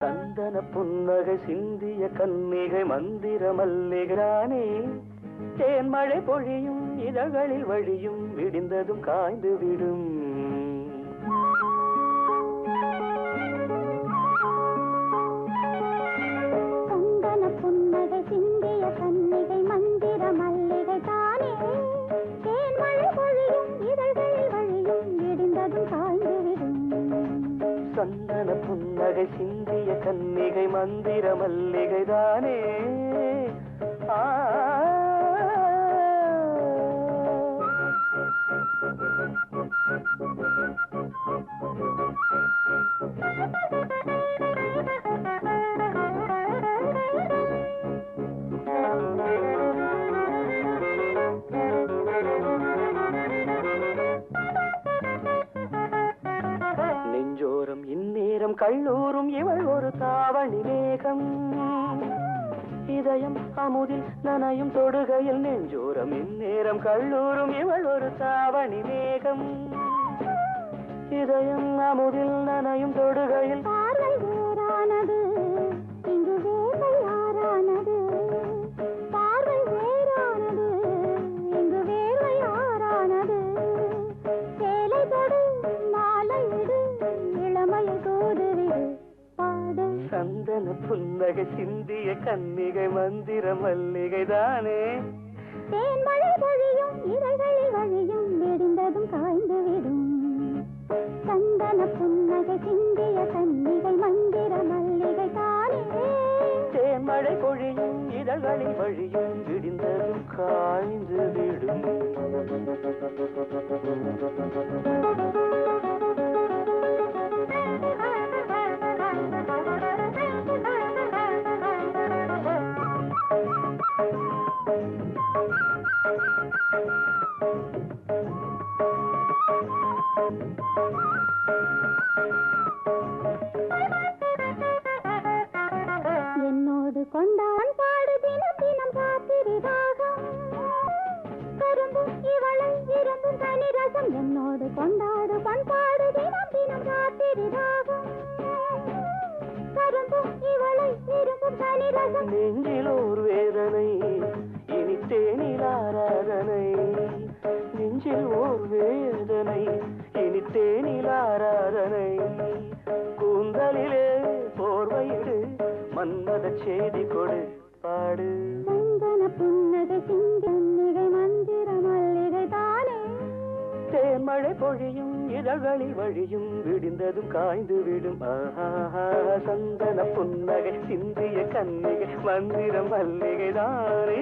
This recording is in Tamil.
சந்தன புன்னகை சிந்திய கன்னிகை மந்திர மல்லிகானே தேன்மழை பொழியும் இதழ்களில் வழியும் விடிந்ததும் காய்ந்து விடும். சந்தன புன்னகை சிந்திய கன்னிகை மந்திர மல்லிகை தானே தேன்மழை பொழியும் இதழ்களில் வழியும் விடிந்ததும் காய்ந்துவிடும் சந்தன புன்னகை சிந்திய மல்லிகை மந்திர மல்லிகை தானே ஆ இதயம் கல்லூரும் இவள் ஒரு தாவணி மேகம். இதயம் அமுதில் நனையும் தொடுகையில் நெஞ்சோரம் இந்நேரம் கல்லூரும் இவள் ஒரு தாவணி மேகம். இதயம் அமுதில் நனையும் தொடுகையில் புன்னகை சிந்திய கன்னிகை மந்திர மல்லிகை தானே. தேன்மழை பொழியும் இதழ்களில் வழியும் விடிந்ததும் காய்ந்துவிடும். சந்தன புன்னகை சிந்திய கன்னிகை மந்திர மல்லிகை தானே. தேன்மழை பொழியும் இதழ்களில் வழியும் விடிந்ததும் காய்ந்து என்னோடு கொண்டான் பாடு தினம் தினம் காத்திரிதாகம் கரும்பும் இவளை இரும்பும் தனி ரசம் என்னோடு கொண்டாடு பண்பாடு தினம் தினம் காத்திரிதாகம் கரும்பும் இவளை இரும்பும் தனி ரசம் நெஞ்சில் மன்மத செய்தி கொடு. பாடு. சந்தன புன்னகை சிந்தன்னிகை மந்திர மல்லிகை தானே. தேன்மழை பொழியும் இதழ்களில் வழியும் விடிந்ததும் காய்ந்து விடும். சந்தன புன்னகை சிந்திய கன்னிகை மந்திரம் மல்லிகை தானே